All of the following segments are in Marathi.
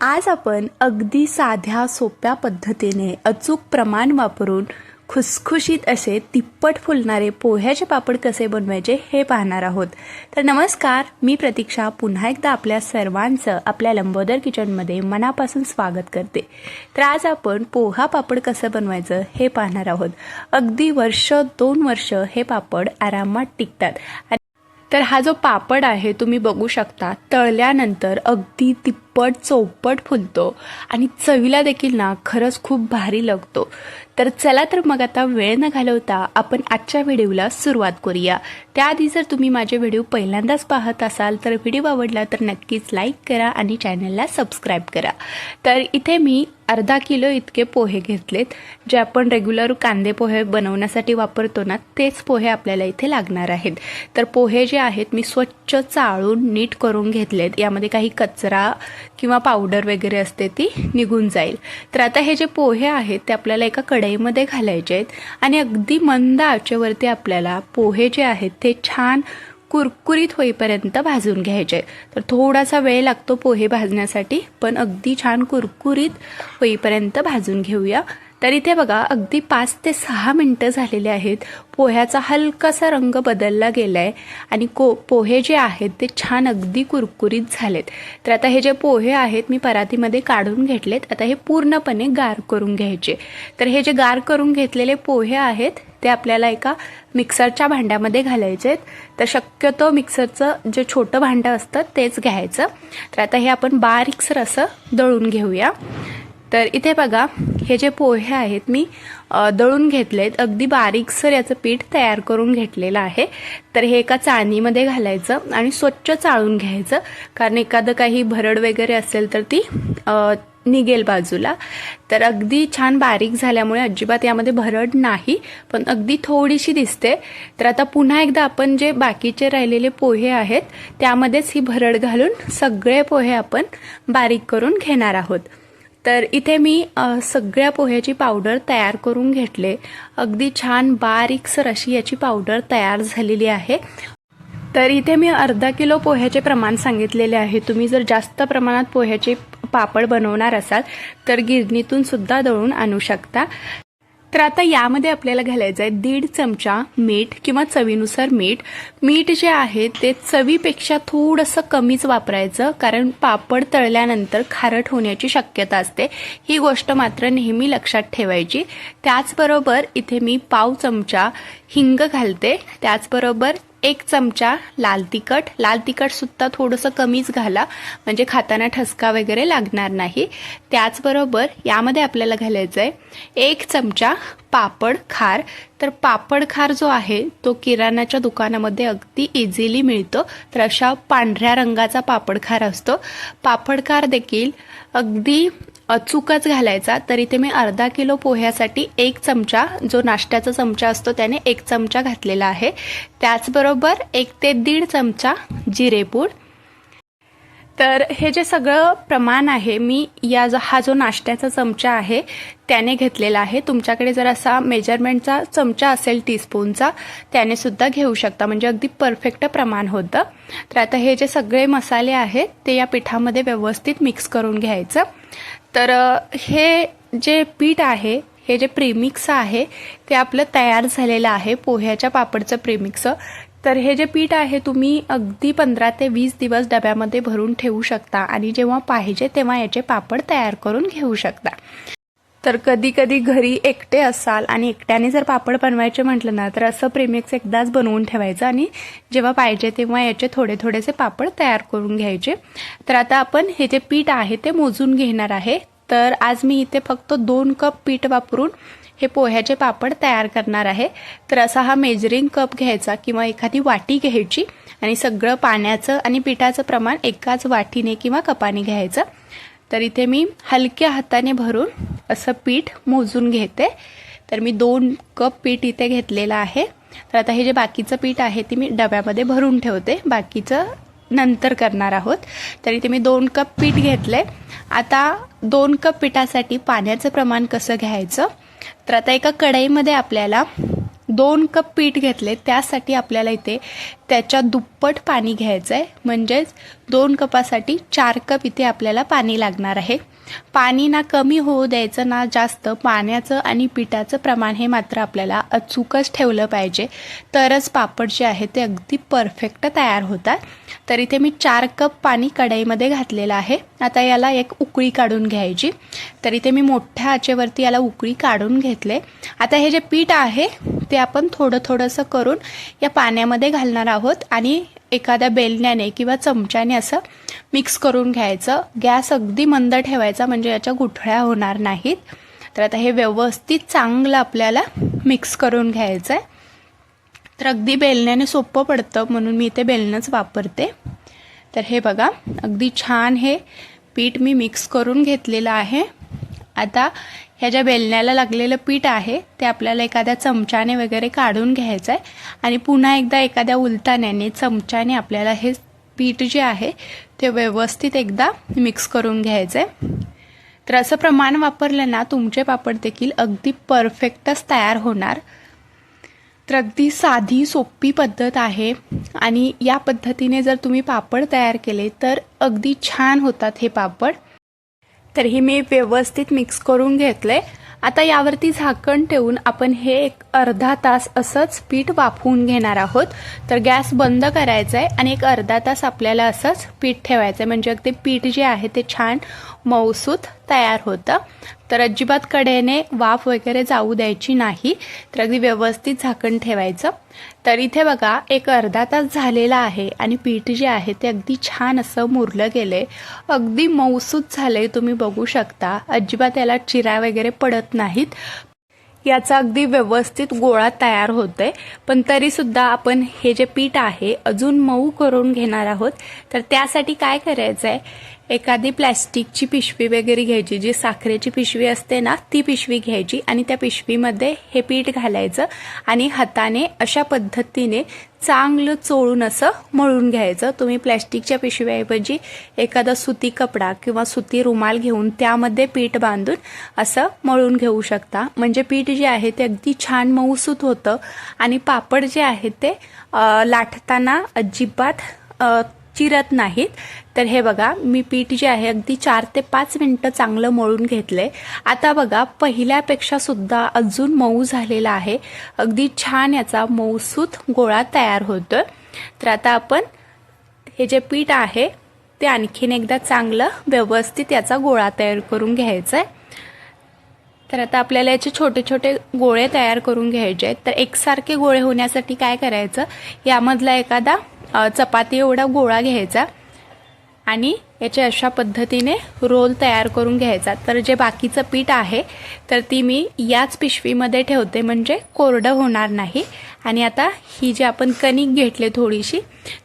आज आपण अगदी साध्या सोप्या पद्धतीने अचूक प्रमाण वापरून खुसखुशीत असे तिप्पट फुलणारे पोह्याचे पापड कसे बनवायचे हे पाहणार आहोत. तर नमस्कार मी प्रतीक्षा. पुन्हा एकदा आपल्या सर्वांचं आपल्या लंबोदर किचनमध्ये मनापासून स्वागत करते. तर आज आपण पोहा पापड कसं बनवायचं हे पाहणार आहोत. अगदी वर्ष दोन वर्ष हे पापड आरामात टिकतात. तर हा जो पापड आहे तुम्ही बघू शकता तळल्यानंतर अगदी तिप्पट चौपट फुलतो. आणि चवीला देखील ना खरंच खूप भारी लागतो. तर चला तर मग आता वेळ न घालवता आपण आजच्या व्हिडिओला सुरुवात करूया. त्याआधी जर तुम्ही माझे व्हिडिओ पहिल्यांदाच पाहत असाल तर व्हिडिओ आवडला तर नक्कीच लाईक करा आणि चॅनलला सबस्क्राईब करा. तर इथे मी अर्धा किलो इतके पोहे घेतलेत. जे आपण रेग्युलर कांदे पोहे बनवण्यासाठी वापरतो ना तेच पोहे आपल्याला इथे लागणार आहेत. तर पोहे जे आहेत मी स्वच्छ चाळून नीट करून घेतलेत. यामध्ये काही कचरा किंवा पावडर वगैरे असते ती निघून जाईल. तर आता हे जे पोहे आहेत ते आपल्याला एका कढईमध्ये घालायचे आहेत आणि अगदी मंद आचेवरती आपल्याला पोहे जे आहेत ते छान कुरकुरीत होईपर्यंत भाजून घ्यायचे तर थोडासा वेळ लागतो पोहे भाजण्यासाठी पण अगदी छान कुरकुरीत होईपर्यंत भाजून घेऊया. तर इथे बघा अगदी पाच ते सहा मिनटं झालेले आहेत. पोह्याचा हलकासा रंग बदलला गेला आहे आणि को पोहे जे आहेत ते छान अगदी कुरकुरीत झालेत. तर आता हे जे पोहे आहेत मी परातीमध्ये काढून घेतलेत. आता हे पूर्णपणे गार करून घ्यायचे. तर हे जे गार करून घेतलेले पोहे आहेत ते आपल्याला एका मिक्सरच्या भांड्यामध्ये घालायचे आहेत. तर शक्यतो मिक्सरचं जे छोटं भांडं असतं तेच घ्यायचं. तर आता हे आपण बारीकसर असं दळून घेऊया. तर इथे बघा हे जे पोहे आहेत मी दळून घेतलेत. अगदी बारीकसर याचं पीठ तयार करून घेतलेलं आहे. तर हे एका चाळणीमध्ये घालायचं आणि स्वच्छ चाळून घ्यायचं. कारण एखादं काही भरड वगैरे असेल तर ती निघेल बाजूला. तर अगदी छान बारीक झाल्यामुळे अजिबात यामध्ये भरड नाही पण अगदी थोडीशी दिसते. तर आता पुन्हा एकदा आपण जे बाकीचे राहिलेले पोहे आहेत त्यामध्येच ही भरड घालून सगळे पोहे आपण बारीक करून घेणार आहोत. तर इथे मी सगळ्या पोह्याची पावडर तयार करून घेतले. अगदी छान बारीकसर अशी याची पावडर तयार झालेली आहे. तर इथे मी अर्धा किलो पोह्याचे प्रमाण सांगितलेले आहे. तुम्ही जर जास्त प्रमाणात पोह्याचे पापड बनवणार असाल तर गिरणीतून सुद्धा दळून आणू शकता. तर आता यामध्ये आपल्याला घालायचं आहे दीड चमचा मीठ किंवा चवीनुसार मीठ. मीठ जे आहे ते चवीपेक्षा थोडंसं कमीच वापरायचं कारण पापड तळल्यानंतर खारट होण्याची शक्यता असते. ही गोष्ट मात्र नेहमी लक्षात ठेवायची. त्याचबरोबर इथे मी पाव चमचा हिंग घालते. त्याचबरोबर एक चमचा लाल तिखट. लाल तिखटसुद्धा थोडंसं कमीच घाला. म्हणजे खाताना ठसका वगैरे लागणार नाही. त्याचबरोबर यामध्ये आपल्याला घालायचं आहे एक चमचा पापड खार. तर पापड खार जो आहे तो किराणाच्या दुकानामध्ये अगदी इझिली मिळतो. तर अशा पांढऱ्या रंगाचा पापड खार असतो. पापड खार देखील अगदी अचूकच घालायचा. तर इथे मी अर्धा किलो पोह्यासाठी एक चमचा जो नाश्त्याचा चमचा असतो त्याने एक चमचा घातलेला आहे. त्याचबरोबर एक ते दीड चमचा जिरेपूड तर हे जे सगळं प्रमाण आहे मी या जो हा जो नाश्त्याचा चमचा आहे त्याने घेतलेला आहे. तुमच्याकडे जर असा मेजरमेंटचा चमचा असेल टीस्पूनचा त्याने सुद्धा घेऊ शकता. म्हणजे अगदी परफेक्ट प्रमाण होतं. तर आता हे जे सगळे मसाले आहेत ते या पिठामध्ये व्यवस्थित मिक्स करून घ्यायचं. तर हे जे पीठ आहे हे जे प्रेमिक्स आहे ते आपलं तयार झालेलं आहे पोह्याच्या पापडचं प्रेमिक्स तर हे जे पीठ आहे तुम्ही अगदी पंधरा ते वीस दिवस डब्यामध्ये भरून ठेवू शकता आणि जेव्हा पाहिजे तेव्हा याचे पापड तयार करून घेऊ शकता. तर कधी कधी घरी एकटे असाल आणि एकट्याने जर पापड बनवायचे म्हटलं ना तर असं प्रेमिक्स एकदाच बनवून ठेवायचं आणि जेव्हा पाहिजे तेव्हा याचे थोडे थोडेसे पापड तयार करून घ्यायचे. तर आता आपण हे जे पीठ आहे ते मोजून घेणार आहे. तर आज मी इथे फक्त दोन कप पीठ वापरून हे पोह्याचे पापड तयार करणार आहे. तर असा हा मेजरिंग कप घ्यायचा किंवा एखादी वाटी घ्यायची आणि सगळं पाण्याचं आणि पिठाचं प्रमाण एकाच वाटीने किंवा कपाने घ्यायचं. तर इथे मी हलक्या हाताने भरून असं पीठ मोजून घेते. तर मी दोन कप पीठ इथे घेतलेलं आहे. तर आता हे जे बाकीचं पीठ आहे ते मी डब्यामध्ये भरून ठेवते. बाकीचं नंतर करणार आहोत. तर इथे मी दोन कप पीठ घेतले. आता दोन कप पिठासाठी पाण्याचं प्रमाण कसं घ्यायचं? तर आता एका कढईमध्ये आपल्याला दोन कप पीठ घेतले त्यासाठी आपल्याला इथे त्याच्या दुप्पट पाणी घ्यायचं आहे म्हणजेच दोन कपासाठी चार कप इथे आपल्याला पाणी लागणार आहे. पाणी ना कमी होऊ द्यायचं ना जास्त. पाण्याचं आणि पिठाचं प्रमाण हे मात्र आपल्याला अचूकच ठेवलं पाहिजे. तरच पापड जे आहे ते अगदी परफेक्ट तयार होतात. तर इथे मी चार कप पाणी कढईमध्ये घातलेलं आहे. आता याला एक उकळी काढून घ्यायची. तर इथे मी मोठ्या आचेवरती याला उकळी काढून घेतले. आता हे जे पीठ आहे ते आपण थोडं थोडंसं करून या पाण्यामध्ये घालणार आहोत आणि एखाद्या बेलण्याने किंवा चमच्याने असं मिक्स करून घ्यायचं. गॅस अगदी मंद ठेवायचा म्हणजे याच्या गुठळ्या होणार नाहीत. तर आता हे व्यवस्थित चांगलं आपल्याला मिक्स करून घ्यायचं आहे तर अगदी बेलण्याने सोपं पडतं म्हणून मी इथे बेलणंच वापरते. तर हे बघा अगदी छान हे पीठ मी मिक्स करून घेतलेलं आहे. आता ह्या ज्या बेलण्याला लागलेलं पीठ आहे ते आपल्याला एखाद्या चमच्याने वगैरे काढून घ्यायचं आहे आणि पुन्हा एकदा एखाद्या उलताण्याने चमच्याने आपल्याला हे पीठ जे आहे ते व्यवस्थित एकदा मिक्स करून घ्यायचं आहे तर असं प्रमाण वापरलं ना तुमचे पापड देखील अगदी परफेक्टच तयार होणार. तर अगदी साधी सोपी पद्धत आहे. आणि या पद्धतीने जर तुम्ही पापड तयार केले तर अगदी छान होतात हे पापड. तर ही मी व्यवस्थित मिक्स करून घेतले आता यावरती झाकण ठेवून आपण हे एक अर्धा तास असंच पीठ वाफवून घेणार आहोत. तर गॅस बंद करायचा आहे आणि एक अर्धा तास आपल्याला असंच पीठ ठेवायचं आहे म्हणजे अगदी पीठ जे आहे ते छान मौसूत तयार होतं. तर अजिबात कडेने वाफ वगैरे जाऊ द्यायची नाही. तर अगदी व्यवस्थित झाकण ठेवायचं. तर इथे बघा एक अर्धा तास झालेला आहे आणि पीठ जे आहे ते अगदी छान असं मुरलं गेलंय. अगदी मौसूत झाले तुम्ही बघू शकता. अजिबात याला चिरा वगैरे पडत नाहीत. याचा अगदी व्यवस्थित गोळा तयार होतोय. पण तरीसुद्धा आपण हे जे पीठ आहे अजून मऊ करून घेणार आहोत. तर त्यासाठी काय करायचं आहे एखादी प्लॅस्टिकची पिशवी वगैरे घ्यायची जी साखरेची पिशवी असते ना ती पिशवी घ्यायची आणि त्या पिशवीमध्ये हे पीठ घालायचं आणि हाताने अशा पद्धतीने चांगलं चोळून असं मळून घ्यायचं. तुम्ही प्लॅस्टिकच्या पिशव्याऐवजी एखादा सुती कपडा किंवा सुती रुमाल घेऊन त्यामध्ये पीठ बांधून असं मळून घेऊ शकता. म्हणजे पीठ जे आहे ते अगदी छान मऊसूत होतं आणि पापड जे आहे ते लाटताना अजिबात चिरत नाहीत. तर हे बघा मी पीठ जे आहे अगदी चार ते पाच मिनटं चांगलं मळून घेतलंय. आता बघा पहिल्यापेक्षा सुद्धा अजून मऊ झालेला आहे. अगदी छान याचा मऊसूत गोळा तयार होतोय. तर आता आपण हे जे पीठ आहे ते आणखीन एकदा चांगलं व्यवस्थित याचा गोळा तयार करून घ्यायचा आहे तर आता आपल्याला याचे छोटे छोटे गोळे तयार करून घ्यायचे आहेत. तर एकसारखे गोळे होण्यासाठी काय करायचं? यामधला एखादा चपाती एवढा गोळा घ्यायचा आणि याच्या अशा पद्धतीने रोल तयार करून घ्यायचा. तर जे बाकीचं पीठ आहे तर ती मी याच पिशवीमध्ये ठेवते म्हणजे कोरडं होणार नाही. आणि आता ही जी आपण कणिक घेतले थोडीशी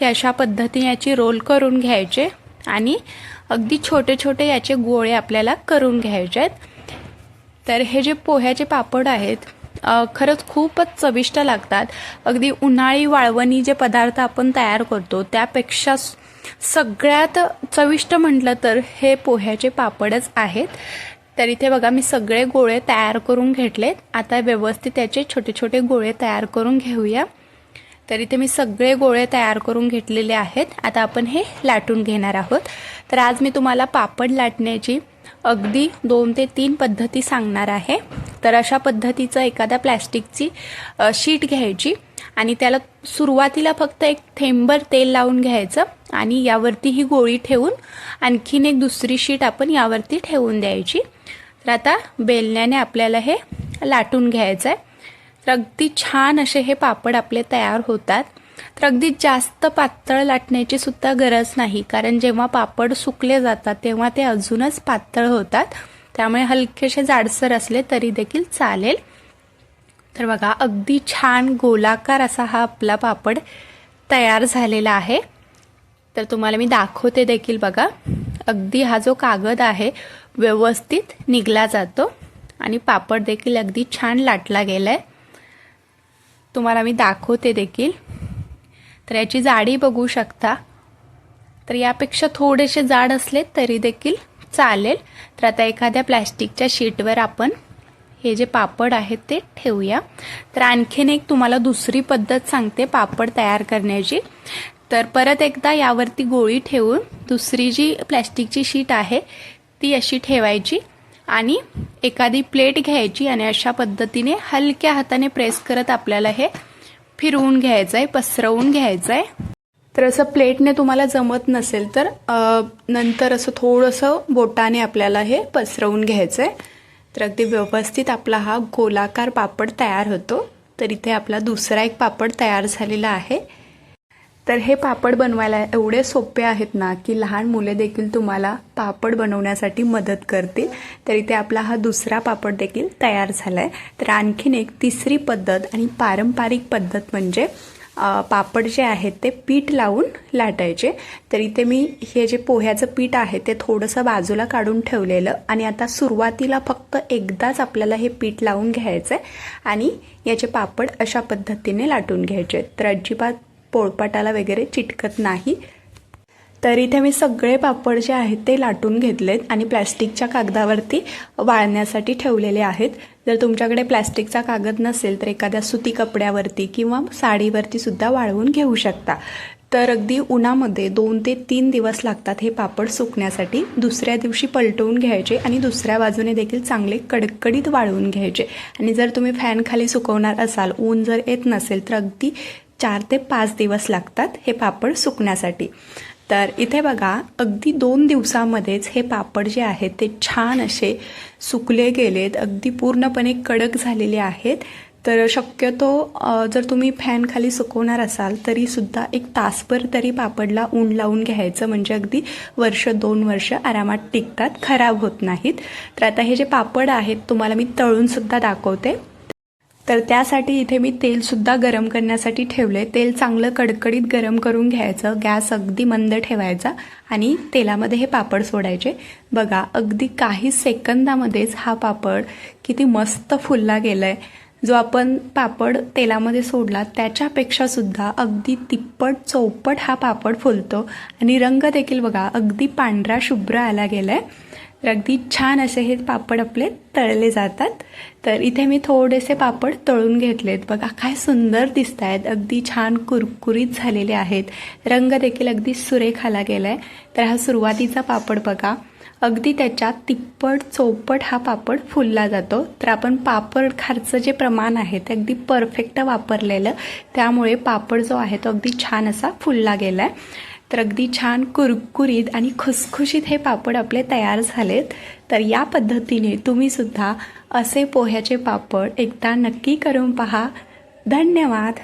ते अशा पद्धतीने याची रोल करून घ्यायचे आणि अगदी छोटे छोटे याचे गोळे आपल्याला करून घ्यायचे आहेत. तर हे जे पोह्याचे पापड आहेत खरंच खूपच चविष्ट लागतात. अगदी उन्हाळी वाळवणी जे पदार्थ आपण तयार करतो त्यापेक्षा सगळ्यात चविष्ट म्हटलं तर हे पोह्याचे पापडच आहेत. तर इथे बघा मी सगळे गोळे तयार करून घेतलेत. आता व्यवस्थित त्याचे छोटे छोटे गोळे तयार करून घेऊया. तर इथे मी सगळे गोळे तयार करून घेतलेले आहेत. आता आपण हे लाटून घेणार आहोत. तर आज मी तुम्हाला पापड लाटण्याची अगदी दोन ते तीन पद्धती सांगणार आहे. तर अशा पद्धतीचं एखाद्या प्लॅस्टिकची शीट घ्यायची आणि त्याला सुरुवातीला फक्त एक थेंबर तेल लावून घ्यायचं आणि यावरती ही गोळी ठेवून आणखीन एक दुसरी शीट आपण यावरती ठेवून द्यायची. तर आता बेलण्याने आपल्याला हे लाटून घ्यायचं आहे तर अगदी छान असे हे पापड आपले तयार होतात. तर अगदी जास्त पातळ लाटण्याची सुद्धा गरज नाही. कारण जेव्हा पापड सुकले जातात तेव्हा ते अजूनच पातळ होतात. त्यामुळे हलकेसे जाडसर असले तरी देखील चालेल. तर बघा अगदी छान गोलाकार असा हा आपला पापड तयार झालेला आहे. तर तुम्हाला मी दाखवते देखील बघा. अगदी हा जो कागद आहे व्यवस्थित निघला जातो. आणि पापड देखील अगदी छान लाटला गेला आहे तुम्हाला मी दाखवते देखील. तर याची जाडी बघू शकता. तर यापेक्षा थोडेसे जाड असले तरी देखील चालेल. तर आता एखाद्या प्लॅस्टिकच्या शीटवर आपण हे जे पापड आहेत ते ठेवूया. तर आणखीन एक तुम्हाला दुसरी पद्धत सांगते पापड तयार करण्याची. तर परत एकदा यावरती गोळी ठेवून दुसरी जी प्लॅस्टिकची शीट आहे ती अशी ठेवायची आणि एखादी प्लेट घ्यायची आणि अशा पद्धतीने हलक्या हाताने प्रेस करत आपल्याला हे फिरवून घ्यायचं आहे पसरवून घ्यायचं आहे तर असं प्लेटने तुम्हाला जमत नसेल तर नंतर असं थोडंसं बोटाने आपल्याला हे पसरवून घ्यायचं आहे तर अगदी व्यवस्थित आपला हा गोलाकार पापड तयार होतो. तर इथे आपला दुसरा एक पापड तयार झालेला आहे. तर हे पापड बनवायला एवढे सोपे आहेत ना की लहान मुले देखील तुम्हाला पापड बनवण्यासाठी मदत करतील. तर इथे आपला हा दुसरा पापड देखील तयार झाला आहे तर आणखीन एक तिसरी पद्धत आणि पारंपरिक पद्धत म्हणजे पापड जे आहेत ते पीठ लावून लाटायचे. तर इथे मी हे जे पोह्याचं पीठ आहे ते थोडंसं बाजूला काढून ठेवलेलं आणि आता सुरुवातीला फक्त एकदाच आपल्याला हे पीठ लावून घ्यायचं आहे आणि याचे पापड अशा पद्धतीने लाटून घ्यायचे. तर अजिबात पोळपाटाला वगैरे चिटकत नाही. तर इथे मी सगळे पापड जे आहेत ते लाटून घेतलेत आणि प्लॅस्टिकच्या कागदावरती वाळण्यासाठी ठेवलेले आहेत. जर तुमच्याकडे प्लॅस्टिकचा कागद नसेल तर एखाद्या सुती कपड्यावरती किंवा साडीवरती सुद्धा वाळवून घेऊ शकता. तर अगदी उन्हामध्ये दोन ते तीन दिवस लागतात हे पापड सुकण्यासाठी. दुसऱ्या दिवशी पलटवून घ्यायचे आणि दुसऱ्या बाजूने देखील चांगले कडकडीत वाळवून घ्यायचे. आणि जर तुम्ही फॅनखाली सुकवणार असाल ऊन जर येत नसेल तर अगदी चार ते पाच दिवस लागतात हे पापड सुकण्यासाठी. तर इथे बघा अगदी दोन दिवसामध्येच हे पापड जे आहेत ते छान असे सुकले गेलेत अगदी पूर्णपणे कडक झालेले आहेत. तर शक्यतो जर तुम्ही फॅनखाली सुकवणार असाल तरीसुद्धा एक तासभर तरी पापडला ऊन लावून घ्यायचं म्हणजे अगदी वर्ष दोन वर्ष आरामात टिकतात खराब होत नाहीत. तर आता हे जे पापड आहेत तुम्हाला मी तळूनसुद्धा दाखवते. तर त्यासाठी इथे मी तेलसुद्धा गरम करण्यासाठी ठेवले तेल चांगलं कडकडीत गरम करून घ्यायचं. गॅस अगदी मंद ठेवायचा आणि तेलामध्ये हे पापड सोडायचे. बघा अगदी काही सेकंदामध्येच हा पापड किती मस्त फुलला गेलाय. जो आपण पापड तेलामध्ये सोडला त्याच्यापेक्षासुद्धा अगदी तिप्पट चौपट हा पापड फुलतो. आणि रंग देखील बघा अगदी पांढरा शुभ्र आला गेलाय. आहे अगदी छान असे हे पापड आपले तळले जातात. तर इथे मी थोडेसे पापड तळून घेतलेत. बघा काय सुंदर दिसत आहेत अगदी छान कुरकुरीत झालेले आहेत. रंग देखील अगदी सुरेख आला गेलाय. तर हा सुरुवातीचा पापड बघा. अगदी त्याच्यात तिप्पट चौपट हा पापड फुलला जातो. तर आपण पापड खारचं जे प्रमाण आहे ते अगदी परफेक्ट वापरलेलं. त्यामुळे पापड जो आहे तो अगदी छान असा फुलला गेला आहे तर अगदी छान कुरकुरीत आणि खुसखुशीत हे पापड आपले तयार झालेत. तर या पद्धतीने तुम्ही सुद्धा असे पोह्याचे पापड एकदा नक्की करून पहा. धन्यवाद.